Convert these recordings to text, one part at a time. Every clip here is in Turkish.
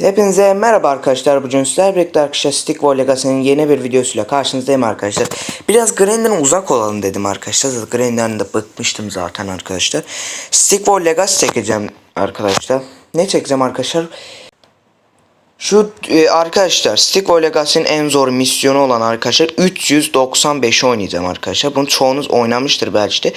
Hepinize merhaba arkadaşlar. Bugün sizlerle birlikte arkadaşlar Stick War Legacy'nin yeni bir videosuyla karşınızdayım arkadaşlar. Biraz Grind'den uzak olalım dedim arkadaşlar. Grind'den de bıkmıştım zaten arkadaşlar. Stick War Legacy çekeceğim arkadaşlar. Ne çekeceğim arkadaşlar? Şu e, arkadaşlar Stick War Legacy'nin en zor misyonu olan arkadaşlar 395 oynayacağım arkadaşlar. Bunu çoğunuz oynamıştır belki de.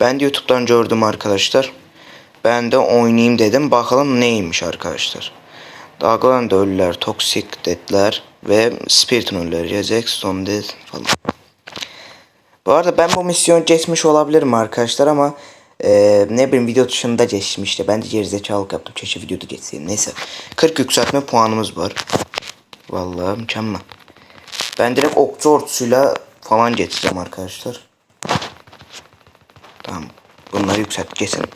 Ben de YouTube'dan gördüm arkadaşlar. Ben de oynayayım dedim. Bakalım neymiş arkadaşlar. Dalgalan da ölüler, toksik deadler ve spiritin ölüleri. Yazek, stone dead falan. Bu arada ben bu misyonu geçmiş olabilirim arkadaşlar ama eee, ne bileyim video dışında geçmişti. Ben de gerizekalık yaptım. Keşke videoda geçseydim. Neyse. 40 yükseltme puanımız var. Vallahi mükemmel. Ben direkt okçu ordusuyla falan geçeceğim arkadaşlar. Tamam. Bunları yükselt geçelim.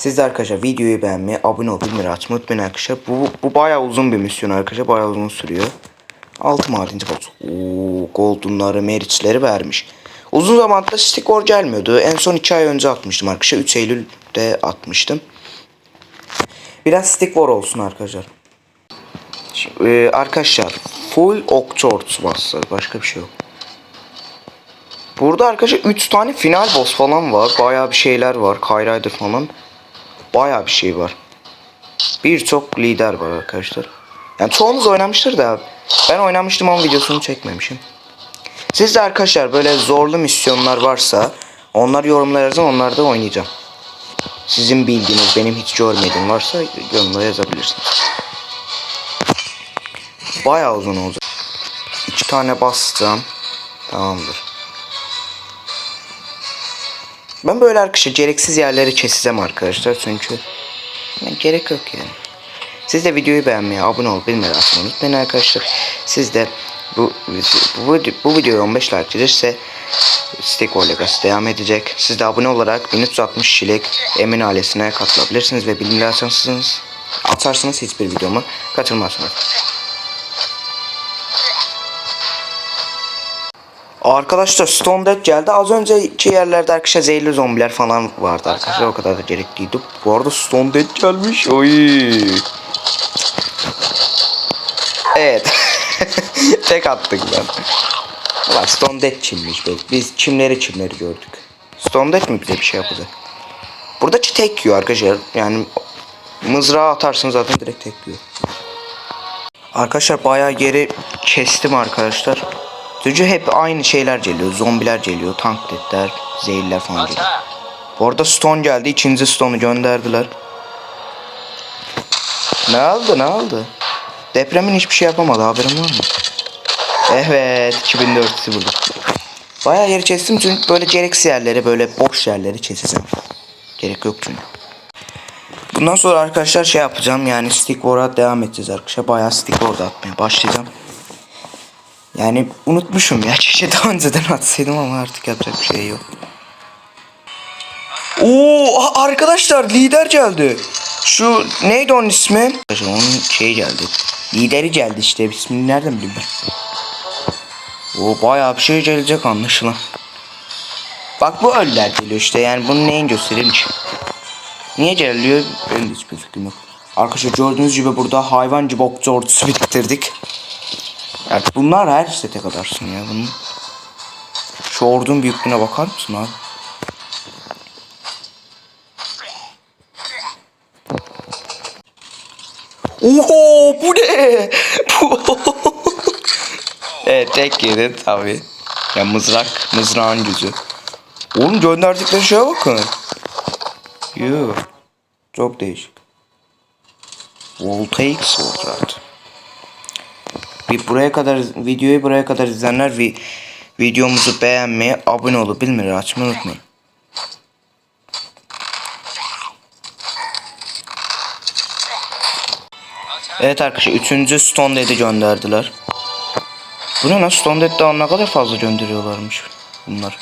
Siz de arkadaşlar videoyu beğenmeyi, abone olup bildirimleri açmayı unutmayın arkadaşlar. Bu, bu bayağı uzun bir misyon arkadaşlar. Bayağı uzun sürüyor. 6 madenci boss. Oo, goldenları, meriçleri vermiş. Uzun zamandır stick war gelmiyordu. En son 2 ay önce atmıştım arkadaşlar. 3 Eylül'de atmıştım. Biraz stick war olsun arkadaşlar. Şimdi, e, arkadaşlar full okçort bastı. Başka bir şey yok. Burada arkadaşlar 3 tane final boss falan var. Bayağı bir şeyler var. Kayrider falan. Bayağı bir şey var. Birçok lider var arkadaşlar. Yani çoğunuz oynamıştır da ben oynamıştım ama videosunu çekmemişim. Siz de arkadaşlar böyle zorlu misyonlar varsa onlar yorumlara yazın onlarda oynayacağım. Sizin bildiğiniz benim hiç görmediğim varsa yorumlara yazabilirsiniz. Bayağı uzun olacak. İki tane bastım. Tamamdır. Ben böyle arkadaşlar gereksiz yerleri keseceğim arkadaşlar çünkü yani gerek yok yani. Siz de videoyu beğenmeyi, abone olup bilmeyi açmayı unutmayın arkadaşlar. Siz de bu bu, bu videoya 15 like gelirse Stick Legacy devam edecek. Siz de abone olarak 1360 kişilik Emin ailesine katılabilirsiniz ve bildirimleri açarsınız. Atarsanız hiçbir videoma kaçırmazsınız. Arkadaşlar Stone Dead geldi. Az önceki yerlerde arkadaşlar zehirli zombiler falan vardı arkadaşlar. O kadar da gerekliydi. Bu arada Stone Dead gelmiş. Oy. Evet. Tek attık ben. Ulan Stone Dead çimmiş. Biz çimleri çimleri gördük. Stone Dead mi bize bir şey yapacak? Burada tek yiyor arkadaşlar. Yani mızrağı atarsın zaten direkt tek yiyor. Arkadaşlar bayağı geri kestim arkadaşlar. Çünkü hep aynı şeyler geliyor. Zombiler geliyor, tank deadler, zehirler falan geliyor. Bu arada stone geldi. İkinci stone'u gönderdiler. Ne oldu ne oldu? Depremin hiçbir şey yapamadı haberin var mı? Evet 2400'ü bulduk. Bayağı yeri kestim çünkü böyle gereksiz yerleri böyle boş yerleri keseceğim. Gerek yok çünkü. Bundan sonra arkadaşlar şey yapacağım yani stick war'a devam edeceğiz arkadaşlar. Bayağı stick war'da atmaya başlayacağım. Yani unutmuşum ya. Keşke daha önceden atsaydım ama artık yapacak bir şey yok. Oo arkadaşlar lider geldi. Şu neydi onun ismi? Onun şeyi geldi. Lideri geldi işte. İsmini nereden bileyim ben? O bayağı bir şey gelecek anlaşılan. Bak bu ölüler geliyor işte yani bunun neyin göstereyim ki? Niye geliyor? Benim hiçbir fikrim yok. Arkadaşlar gördüğünüz gibi burada hayvan gibi okçu ordusu Yani bunlar her sete kadarsın ya bunun. Şu ordunun büyüklüğüne bakar mısın abi? Oho bu ne? Evet tek yedi tabi. Ya mızrak, mızrağın gücü. Oğlum gönderdikleri şeye bakın. Yoo. Çok değişik. Voltaic Sword. Bir buraya kadar videoyu buraya kadar izleyenler vi, videomuzu beğenmeyi, abone olup bildirimleri açmayı unutmayın. Evet arkadaşlar 3. Stone Dead'i gönderdiler. Bu ne lan Stone Dead daha ne kadar fazla gönderiyorlarmış bunlar.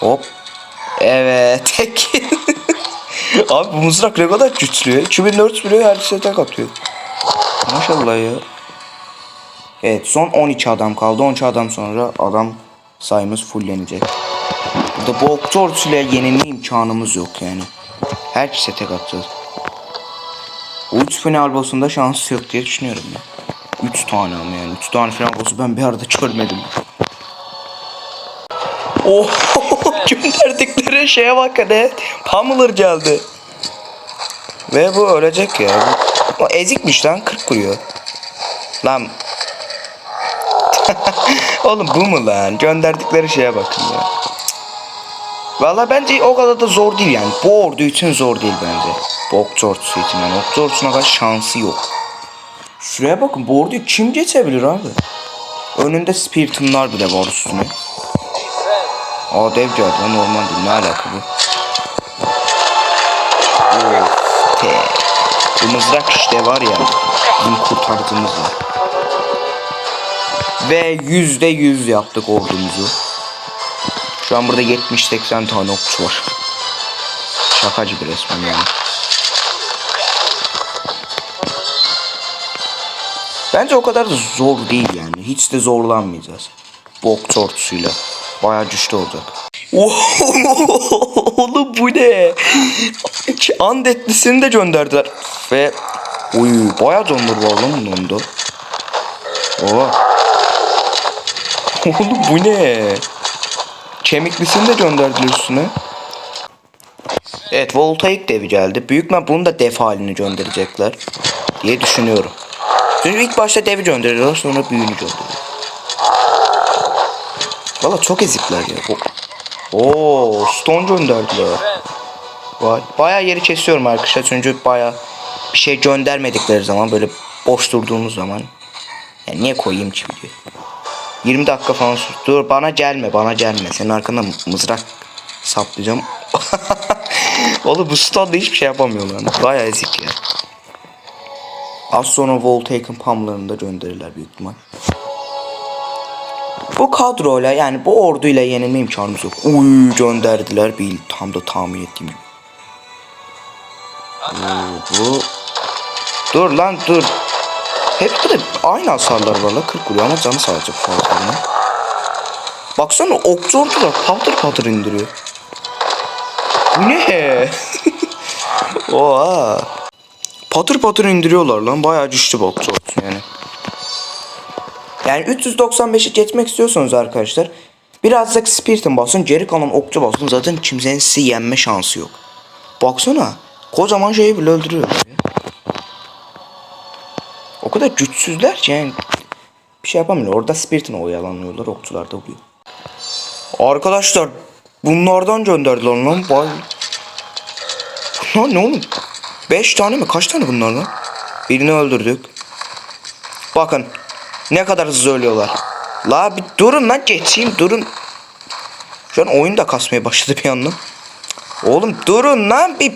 Hop. Evet. Abi bu mızrak ne kadar güçlü ya. 2400 bile her şeye tek atıyor. Maşallah ya. Evet son 12 adam kaldı. 12 adam sonra adam sayımız fullenecek. Burada bu okçu ordusuyla yenilme imkanımız yok yani. Herkese tek atacağız. 3 final boss'unda şansı yok diye düşünüyorum ben. 3 tane ama yani 3 tane final boss'u ben bir arada görmedim. Oh gönderdikleri şeye bak hadi. Pamela geldi. Ve bu ölecek ya. O ezikmiş lan 40 kuruyor. Lan. Oğlum bu mu lan? Gönderdikleri şeye bakın ya. Valla bence o kadar da zor değil yani. Bu ordu için zor değil bence. Bu okçu ordusu için yani. Okçu ordusuna kadar şansı yok. Şuraya bakın bu orduyu kim geçebilir abi? Önünde Spiritom'lar bile var üstüne. Aa dev geldi lan normal değil. Ne alaka bu? Of. Bu mızrak işte var ya. Bizim kurtardığımız var. Ve yüzde yüz yaptık ordumuzu. Şu an burada 70-80 tane okçu var. Şakacı bir resmen yani. Bence o kadar da zor değil yani. Hiç de zorlanmayacağız. Bu okçu ordusuyla. Bayağı güçlü olacak. Oğlum bu ne? Andetlisini de gönderdiler. Ve Uy bayağı dondur var lan bunun onda. Oha. Oğlum bu ne? Kemiklisini de gönderdiler üstüne. Evet voltaik devi geldi. Büyük ben bunu da def halini gönderecekler. Diye düşünüyorum. Çünkü ilk başta devi gönderiyorlar sonra büyüğünü gönderiyorlar. Valla çok ezikler ya. Oo, stone gönderdiler. Vay. Bayağı yeri kesiyorum arkadaşlar çünkü bayağı bir şey göndermedikleri zaman böyle boş durduğumuz zaman ya niye koyayım ki video? 20 dakika falan sus. Dur bana gelme bana gelme. Senin arkanda mızrak saplayacağım. Oğlum bu standa hiçbir şey yapamıyor lan. Bayağı ezik ya. Az sonra Voltaike'ın pamlarını da gönderirler büyük ihtimal. Bu kadroyla yani bu orduyla yenilme imkanımız yok. Uy gönderdiler bir tam da tahmin ettiğim gibi. Oo, bu Dur lan dur. Hep de aynı hasarlar var la 40 vuruyor ama canı sadece fazla. Baksana okçu ordular patır patır indiriyor. Bu ne? Oha. Patır patır indiriyorlar lan bayağı güçlü bir okçu ordusu yani. Yani 395'i geçmek istiyorsanız arkadaşlar birazcık spiritin basın geri kalan okçu basın zaten kimsenin sizi yenme şansı yok. Baksana kocaman şeyi bile öldürüyor. O kadar güçsüzler ki yani bir şey yapamıyor. Orada spiritin oyalanıyorlar okçular da oluyor. Arkadaşlar bunlardan gönderdiler lan. Vay. Bunlar ne oğlum? 5 tane mi? Kaç tane bunlar lan? Birini öldürdük. Bakın ne kadar hızlı ölüyorlar. La bir durun lan geçeyim durun. Şu an oyun da kasmaya başladı bir yandan. Oğlum durun lan bir.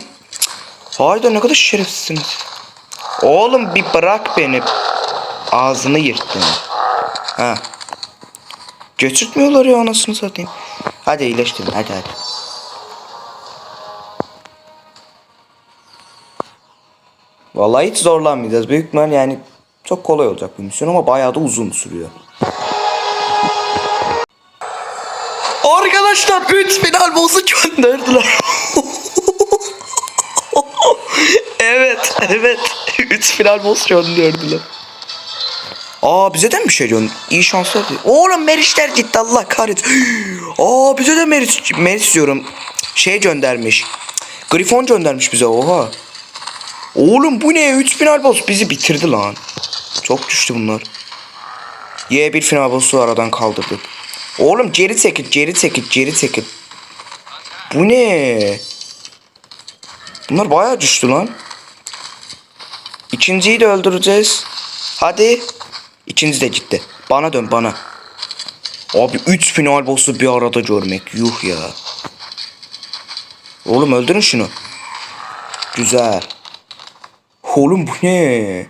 Hayda ne kadar şerefsizsiniz. Oğlum bir bırak beni. Ağzını yırttın. Ha. Götürtmüyorlar ya anasını satayım. Hadi iyileştirin hadi hadi. Vallahi hiç zorlanmayacağız. Büyük ihtimal yani çok kolay olacak bu misyon ama bayağı da uzun sürüyor. Arkadaşlar 3 final boss'u gönderdiler. evet, evet. 3 final boss gönderdiler. Aa bize de mi bir şey gönder? İyi şanslar diyor. Oğlum Meriçler gitti Allah kahretsin. Aa bize de Meriç, Meriç diyorum. Şey göndermiş. Grifon göndermiş bize oha. Oğlum bu ne? 3 final boss bizi bitirdi lan. Çok düştü bunlar. Y1 final boss'u aradan kaldırdık. Oğlum geri çekil, geri çekil, geri çekil. Bu ne? Bunlar bayağı düştü lan. İkinciyi de öldüreceğiz. Hadi. İkinci de gitti. Bana dön bana. Abi 3 final boss'u bir arada görmek. Yuh ya. Oğlum öldürün şunu. Güzel. Oğlum bu ne?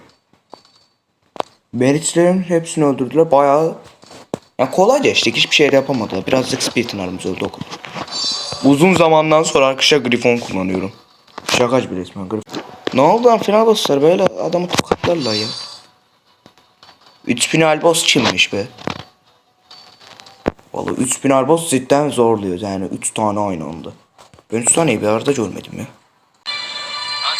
Meriçlerin hepsini öldürdüler. Bayağı ya kolay geçtik. Hiçbir şey yapamadılar. Birazcık Spiritin aramız öldü okul. Uzun zamandan sonra arkadaşlar Grifon kullanıyorum. Şakacı bir resmen Grifon. Ne oldu lan final bosslar böyle adamı tokatlarlar ya. 3 final boss kimmiş be? Vallahi 3 final boss cidden zorluyor yani 3 tane aynı anda. Ben 3 taneyi bir arada görmedim ya.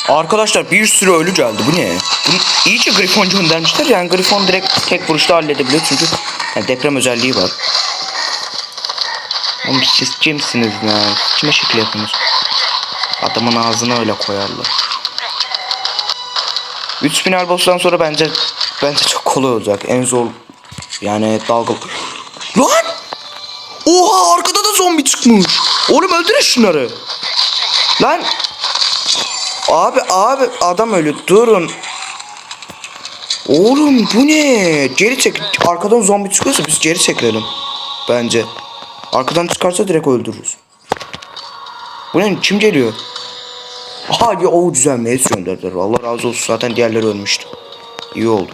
Arkadaşlar bir sürü ölü geldi. Bu ne? Bunu iyice Grifon göndermişler. Yani Grifon direkt tek vuruşta halledebiliyor. Çünkü yani deprem özelliği var. Oğlum siz kimsiniz lan? Kime şekil yapıyorsunuz? Adamın ağzına öyle koyarlar. 3 final boss'tan sonra bence bence çok kolay olacak. En zor yani dalga. Lan! Oha arkada da zombi çıkmış. Oğlum öldürün şunları. Lan Abi abi adam ölü durun. Oğlum bu ne? Geri çek. Arkadan zombi çıkıyorsa biz geri çekilelim. Bence. Arkadan çıkarsa direkt öldürürüz. Bu ne? Kim geliyor? Ya o güzel mevzu gönderdiler. Allah razı olsun zaten diğerleri ölmüştü. İyi oldu.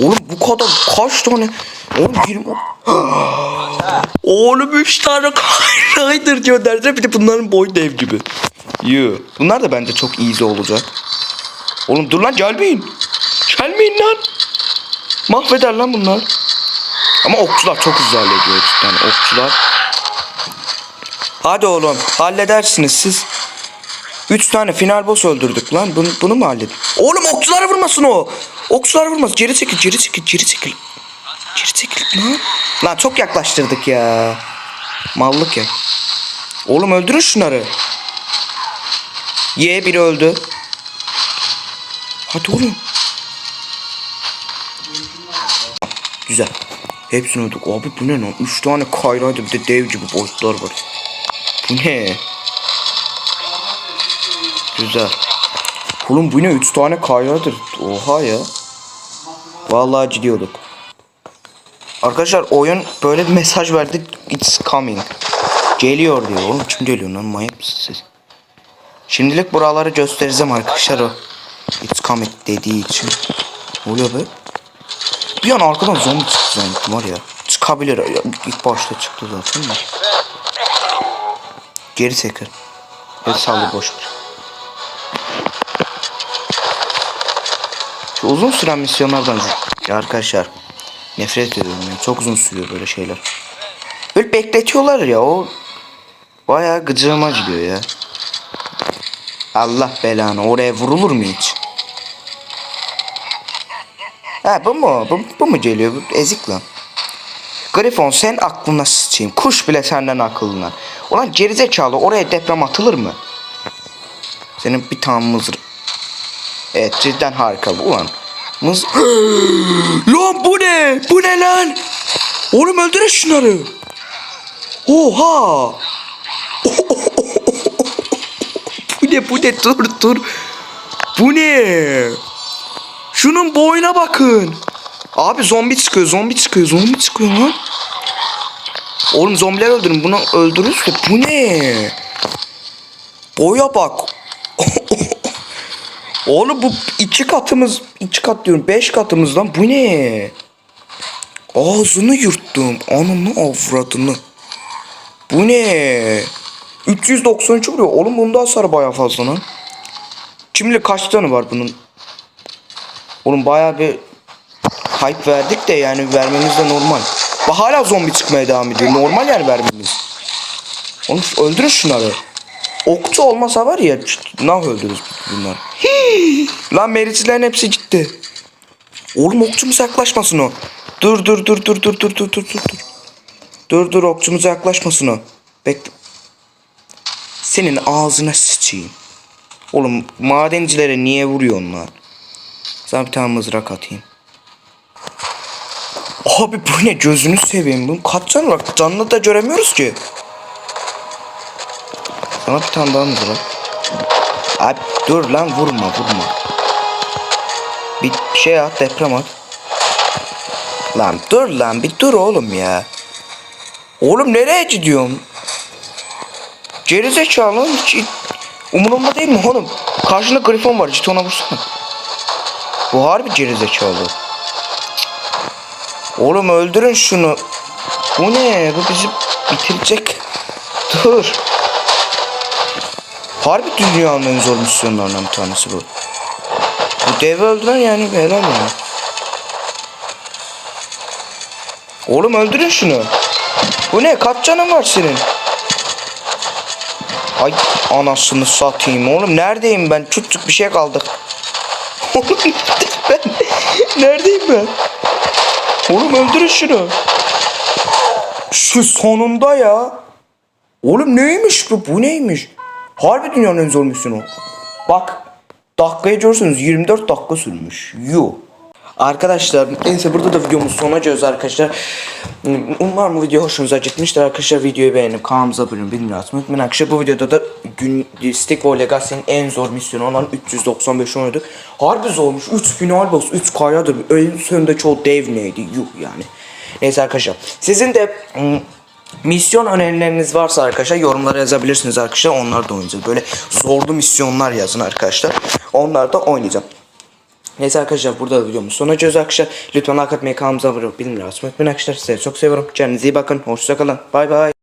Oğlum bu kadar kaç tane? Oğlum 20... Oğlum 3 tane Rider gönderdiler bir de bunların boyu dev gibi. Yoo. Bunlar da bence çok easy olacak. Oğlum dur lan gelmeyin. Gelmeyin lan. Mahveder lan bunlar. Ama okçular çok güzel ediyor cidden okçular. Hadi oğlum halledersiniz siz. Üç tane final boss öldürdük lan. Bunu, bunu mu halledin? Oğlum okçulara vurmasın o. Okçulara vurmasın. Geri çekil, geri çekil, geri çekil. Geri çekil lan. Lan çok yaklaştırdık ya. Mallık ya. Oğlum öldürün şunları. Y biri öldü. Hadi oğlum. Güzel. Hepsini öldük. Abi bu ne lan? Üç tane kayraydı bir de dev gibi boyutlar var. Bu ne? Güzel. Oğlum bu ne? Üç tane kayradır. Oha ya. Vallahi gidiyorduk. Arkadaşlar oyun böyle bir mesaj verdi. It's coming. Geliyor diyor. Oğlum kim geliyor lan? Manyak siz? Şimdilik buraları göstereceğim arkadaşlar o. It's coming dediği için. Ne oluyor be? Bir an arkadan zombi çıktı zannettim var ya. Çıkabilir. İlk başta çıktı zaten. Geri çekil. Geri saldı boş ver. Uzun süren misyonlardan arkadaşlar nefret ediyorum ya. Çok uzun sürüyor böyle şeyler. Böyle bekletiyorlar ya o bayağı gıcığıma gidiyor ya. Allah belanı oraya vurulur mu hiç? Ha bu mu? Bu, bu mu geliyor? Bu ezik lan. Grifon sen aklına sıçayım. Kuş bile senden akıllına. Ulan gerizekalı oraya deprem atılır mı? Senin bir tane mızır. Evet cidden harika bu ulan. Mız... lan bu ne? Bu ne lan? Oğlum öldürün şunları. Oha. bu ne bu ne dur dur. Bu ne? Şunun boyuna bakın. Abi zombi çıkıyor zombi çıkıyor zombi çıkıyor lan. Oğlum zombiler öldürün bunu öldürürüz bu ne? Boya bak. Oğlum bu iki katımız iki kat diyorum beş katımız lan bu ne? Ağzını yırttım ananı avradını. Bu ne? 393 vuruyor. Oğlum bunda hasar baya fazla lan. Şimdi kaç tane var bunun? Oğlum baya bir hype verdik de yani vermemiz de normal. Bak hala zombi çıkmaya devam ediyor. Normal yani vermemiz. Oğlum öldürün şunları. Okçu olmasa var ya nah öldürürüz bunlar. Lan mericilerin hepsi gitti. Oğlum okçumuza yaklaşmasın o. Dur dur dur dur dur dur dur dur dur dur. Dur dur okçumuza yaklaşmasın o. Bekle. Senin ağzına sıçayım. Oğlum madencilere niye vuruyorsun lan? Sana bir tane mızrak atayım. Abi bu ne gözünü seveyim. Bunun kaç canı var? Canını da göremiyoruz ki. Sana bir tane daha mızrak. Abi dur lan vurma vurma. Bir şey at deprem at. Lan dur lan bir dur oğlum ya. Oğlum nereye gidiyorsun? Gerizekalı lan hiç umurumda değil mi oğlum? Karşında grifon var git ona vursana. Bu harbi gerizekalı. Oğlum öldürün şunu. Bu ne? Bu bizi bitirecek. Dur. Harbi dünyanın en zor misyonlarından bir tanesi bu. Bu devi öldüren yani helal yani. Oğlum öldürün şunu. Bu ne? Kaç canın var senin? Ay Anasını satayım oğlum. Neredeyim ben? Küçük bir şey kaldık. Ben neredeyim ben? Oğlum öldürün şunu. Şu sonunda ya. Oğlum neymiş bu? Bu neymiş? Harbi dünyanın en zor misyonu. Bak dakikayı görürsünüz 24 dakika sürmüş. Yuh. Arkadaşlar neyse burada da videomuz sona geliyoruz arkadaşlar. Umarım bu video hoşunuza gitmiştir arkadaşlar. Videoyu beğenip kanalımıza abone olmayı unutmayın. Arkadaşlar bu videoda da gün Stick Legacy'nin en zor misyonu olan 395 oynadık. Harbi zormuş. 3 final boss, 3 kayadır. En sonunda çoğu dev neydi? Yuh yani. Neyse arkadaşlar. Sizin de mm, misyon önerileriniz varsa arkadaşlar yorumlara yazabilirsiniz arkadaşlar. Onlar da oynayacağız. Böyle zorlu misyonlar yazın arkadaşlar. Onlar da oynayacağım. Neyse arkadaşlar burada da videomuz sona geliyoruz arkadaşlar. Lütfen like atmayı kanalımıza abone bilmeyi unutmayın arkadaşlar. Sizi çok seviyorum. Kendinize iyi bakın. Hoşçakalın. Bay bay.